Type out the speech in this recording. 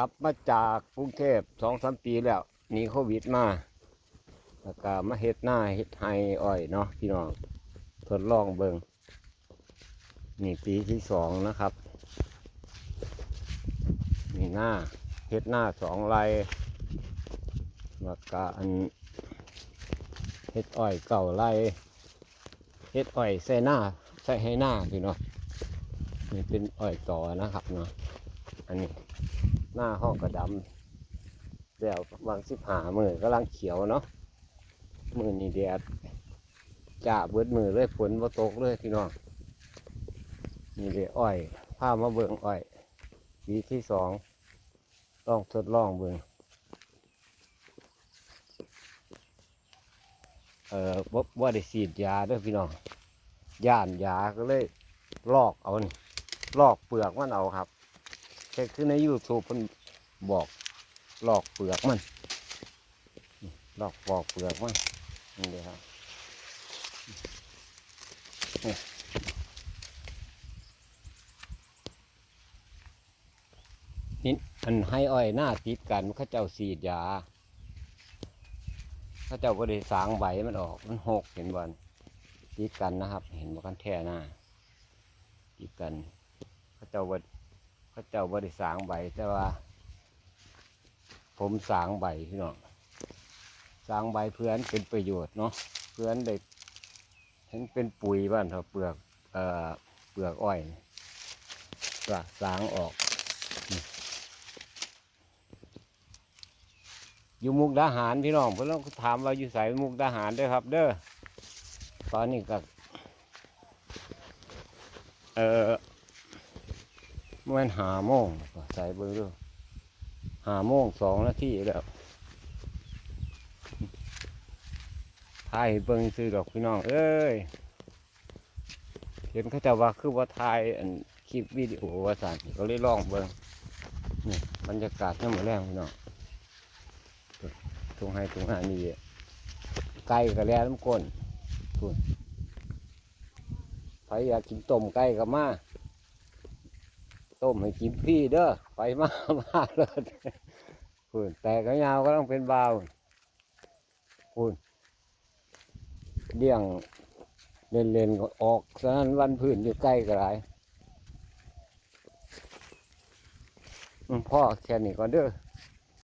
ลับมาจากกรุงเทพสองสามปีแล้วหนีโควิดมาแล้วก็มาเฮ็ดหน้าเฮ็ดไฮอ้อยเนาะพี่น้องทดลองเบิงนี่ปีที่สองนะครับนี่หน้าเฮ็ดหน้าสองไรแล้วก็อันเฮ็ดอ้อยเก่าไรเฮ็ดอ้อยใส่หน้าใส่ให้หน้าพี่น้องนี่เป็นอ้อยต่อนะครับเนาะอันนี้ น้าห้องกระดำแล้ววางสิบหามือกำลังเขียวเนาะมือนี่แดดจ่าเบิดมือเลยฝนมาตกเลยพี่น้องนี่เลยอ้อยผ้ามาเบิงอ้อยปีที่สองต้องทดลองเบิงเอ่อบ่บ่ได้ฉีดยาด้วยพี่น้องย่านยาก็เลยลอกเอานี่ลอกเปลือกมันเอาครับ เช็คขึ้นในยูทูบมันบอกหลอกเปลือกมันหลอกปอกเปลือกมันนี่เลยครับนี่อันให้อ้อยหน้าติดกันเขาเจ้าสีดยาเขาเจ้าก็ได้สางใบมันออกมันหกเห็นบอลติดกันนะครับ เห็นบ่กันแท่หน้าติดกันเขาเจ้าว่า ระเจ้าบริสางใบแต่ว่า ผมสางใบพี่น้องสางใบเพื่อนเป็นประโยชน์เนาะเพื่อนได้เห็นเป็นปุ๋ยบ้านเขาเปลือกเอ่อเปลือกอ้อยก็สางออกอยู่มุกดาหารพี่น้องเพื่อนถามว่าอยู่ใส่มุกดาหารด้วยครับ เด้อตอนนี้ก็เอ่อ มันหาโมงใส่เบอร์ด้วยหาโมงสองนาทีแล้วถ่ายเบิ่งซื้อดอกพี่น้อง เอ้ย เห็นเขาจะว่าคือว่าถ่ายอันคลิปวิดีโอว่าสั่นก็เลยลองเบิ่งนี่บรรยากาศน้ำมือแรงพี่น้องตรงให้ตรงหน้านี่ไก่กระแลน้ำก้นทุนใครอยากกินต้มไก่ก็มา ต้มให้กินพี่เด้อไฟมามาเลยคุณแต่ก็ยาวก็ต้องเป็นเบาวคุณเดี่ยงเล่นเล่นๆก็ออกฉะนั้นวันพื้นอยู่ใกล้ก็ไรพ่อแค่นี้ก่อนเด้อ